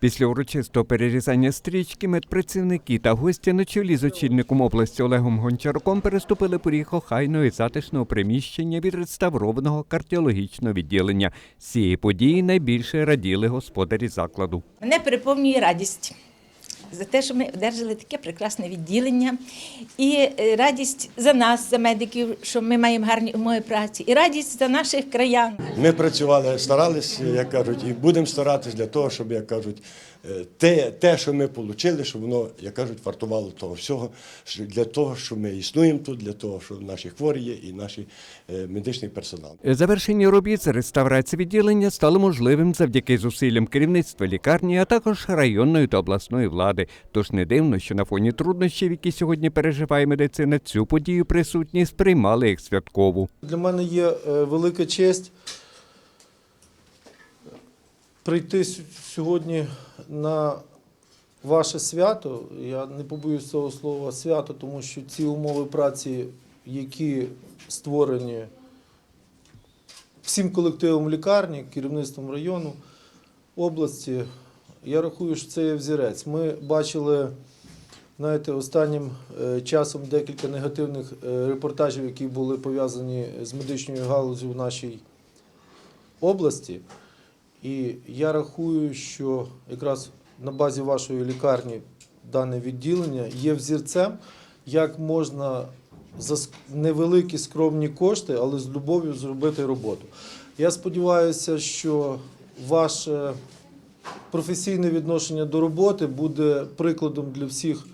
Після урочистого перерізання стрічки медпрацівники та гості на чолі з очільником області Олегом Гончарком переступили поріг охайного затишного приміщення від реставрованого кардіологічного відділення. З цієї події найбільше раділи господарі закладу. Мене переповнює радість за те, що ми одержали таке прекрасне відділення, і е, радість за нас, за медиків, що ми маємо гарні умови праці, і радість за наших краян. Ми працювали, старалися, як кажуть, і будемо старатись для того, щоб, як кажуть, е, те, те, що ми отримали, щоб воно, як кажуть, вартувало того всього, що- для того, що ми існуємо тут, для того, що наші хворі є і наш медичний персонал. Завершення робіт з реставрації відділення стало можливим завдяки зусиллям керівництва лікарні, а також районної та обласної влади. Тож не дивно, що на фоні труднощів, які сьогодні переживає медицина, цю подію присутні сприймали як святкову. Для мене є е, велика честь прийти сьогодні на ваше свято. Я не побоюсь цього слова свято, тому що ці умови праці, які створені всім колективом лікарні, керівництвом району, області, я рахую, що це є взірець. Ми бачили. Знаєте, останнім е, часом декілька негативних е, репортажів, які були пов'язані з медичною галузю в нашій області. І я рахую, що якраз на базі вашої лікарні дане відділення є взірцем, як можна за невеликі скромні кошти, але з любов'ю зробити роботу. Я сподіваюся, що ваше професійне відношення до роботи буде прикладом для всіх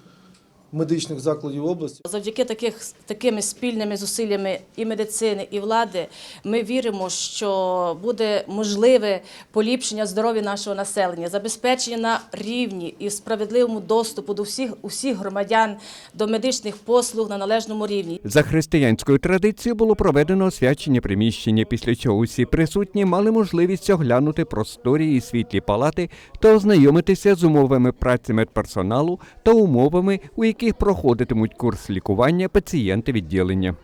медичних закладів області. Завдяки таких такими спільними зусиллями і медицини, і влади ми віримо, що буде можливе поліпшення здоров'я нашого населення, забезпечення на рівні і справедливому доступу до всіх усіх громадян до медичних послуг на належному рівні. За християнською традицією було проведено освячення приміщення, після чого усі присутні мали можливість оглянути просторі і світлі палати та ознайомитися з умовами праці медперсоналу та умовами, у яких проходитимуть курс лікування пацієнти відділення.